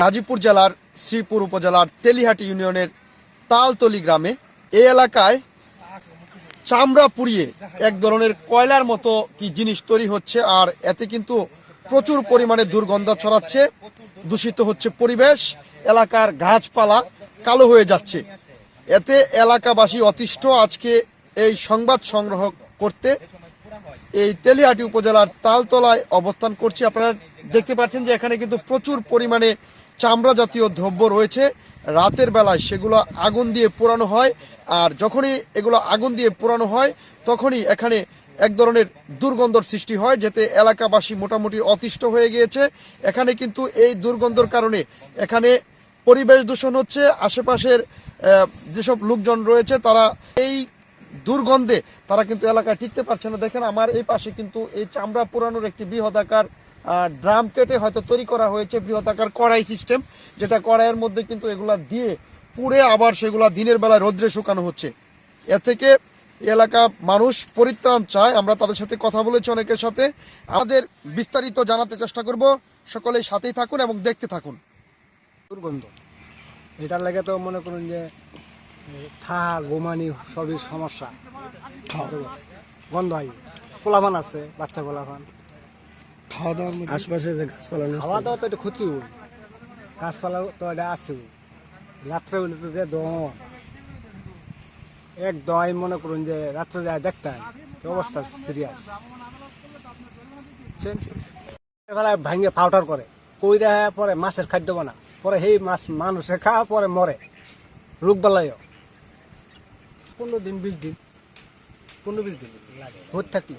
গাজীপুর জেলার শ্রীপুর উপজেলার তেলিহাটি ইউনিয়নের তালতলি গ্রামে এই এলাকায় চামড়া পুড়িয়ে এক ধরনের কয়লার মতো কি জিনিস তৈরি হচ্ছে আর এতে কিন্তু প্রচুর পরিমাণে দুর্গন্ধ ছড়াচ্ছে, দূষিত হচ্ছে পরিবেশ, এলাকার গাছপালা কালো হয়ে যাচ্ছে। এতে এলাকাবাসী অতিষ্ঠ। আজকে এই সংবাদ সংগ্রহ করতে এই তেলিহাটি উপজেলার তালতলায় অবস্থান করছি। আপনারা দেখতে পাচ্ছেন যে এখানে কিন্তু প্রচুর পরিমাণে চামড়া জাতীয় দ্রব্য রয়েছে। রাতের বেলায় সেগুলো আগুন দিয়ে পোড়ানো হয় আর যখনই এগুলো আগুন দিয়ে পোড়ানো হয়, তখনই এখানে এক ধরনের দুর্গন্ধর সৃষ্টি হয় যেতে এলাকাবাসী মোটামুটি অতিষ্ঠ হয়ে গিয়েছে। এখানে কিন্তু এই দুর্গন্ধর কারণে এখানে পরিবেশ দূষণ হচ্ছে, আশেপাশের যেসব লোকজন রয়েছে তারা এই দুর্গন্ধে তারা কিন্তু এলাকায় টিকতে পারছে না। দেখেন আমার এই পাশে কিন্তু এই চামড়া পোড়ানোর একটি বৃহদাকার ড্রাম কেটে হয়তো তৈরি করা হয়েছে বৃহদাকার কড়াই সিস্টেম যেটা কড়াইয়ের মধ্যে কিন্তু এগুলা দিয়ে পুড়ে আবার সেগুলা দিনের বেলায় রোদ্রে শুকানো হচ্ছে। এ থেকে এলাকা মানুষ পরিত্রাণ চায়। আমরা তাদের সাথে কথা বলেছি অনেকের সাথে। আমাদের বিস্তারিত জানাতে চেষ্টা করব। সকলেই সাথেই থাকুন এবং দেখতে থাকুন। দুর্গন্ধ। এটার লাগে তো মনে করুন যে থা গোমানি সবই সমস্যা। গন্ধ হয়। পোলাপান আছে বাচ্চা পোলাপান। খাওয়া দাওয়ার মধ্যে আশপাশে যে গাছপালা নষ্ট খাওয়া দাওয়া তো এটা ক্ষতি হই গাছপালা তো এটা আছে রাত্রে হইলে তো যে দম এক দয় মনে করুন যে রাত্রে যায় দেখতে অবস্থা? সিরিয়াস। ভাঙে পাউডার করে। কইরা পরে মাছের খাদ্য বানা। পরে সেই মাছ মানুষে খাওয়া পরে মরে। রোগ বালায় পনেরো দিন বিশ দিন পনেরো বিশ দিন লাগে। হতে থাকলে।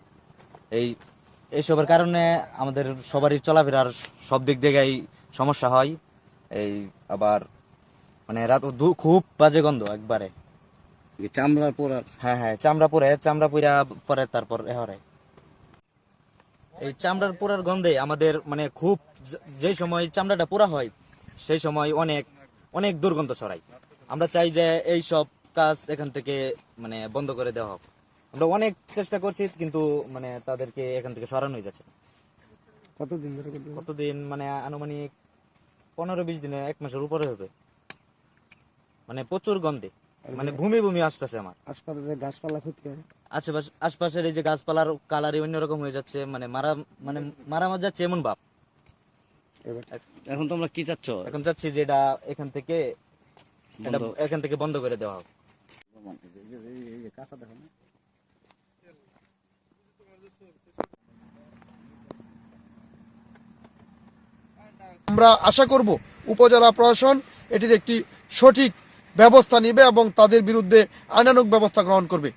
এই এইসবের কারণে আমাদের সবারই চলাফেরার সব দিক থেকে সমস্যা হয়। এই আবার মানে রাত খুব বাজে গন্ধ একবারে। চামড়া হ্যাঁ হ্যাঁ চামড়া পরে চামড়া পুরা পরে তারপর হরে এই চামড়ার পোড়ার গন্ধে আমাদের মানে খুব যে- যেই সময় চামড়াটা পোড়া হয় সেই সময় অনেক অনেক দুর্গন্ধ ছড়ায়। আমরা চাই যে এই সব কাজ এখান থেকে মানে বন্ধ করে দেওয়া হোক। আমরা অনেক চেষ্টা করছি কিন্তু মানে তাদেরকে এখান থেকে সরানো যাচ্ছে না। কতদিন ধরে কতদিন মানে আনুমানিক পনেরো বিশ দিনে এক মাসের উপরে হবে। মানে প্রচুর গন্ধে মানে ভূমি ভূমি আসতেছে আমার। আশপাশে গাছপালা ক্ষতি হয়? আশেপাশে আশপাশের এই যে গাছপালার কালারই অন্যরকম হয়ে যাচ্ছে মানে মারা মানে মারা মার যাচ্ছে এমন ভাব। এখন তোমরা কি চাচ্ছ? এখন চাচ্ছি যে এটা এখান থেকে এখান থেকে বন্ধ করে দেওয়া হোক। আমরা আশা করব উপজেলা প্রশাসন এটির একটি সঠিক ব্যবস্থা নিবে এবং তাদের বিরুদ্ধে আইনানুক ব্যবস্থা গ্রহণ করবে।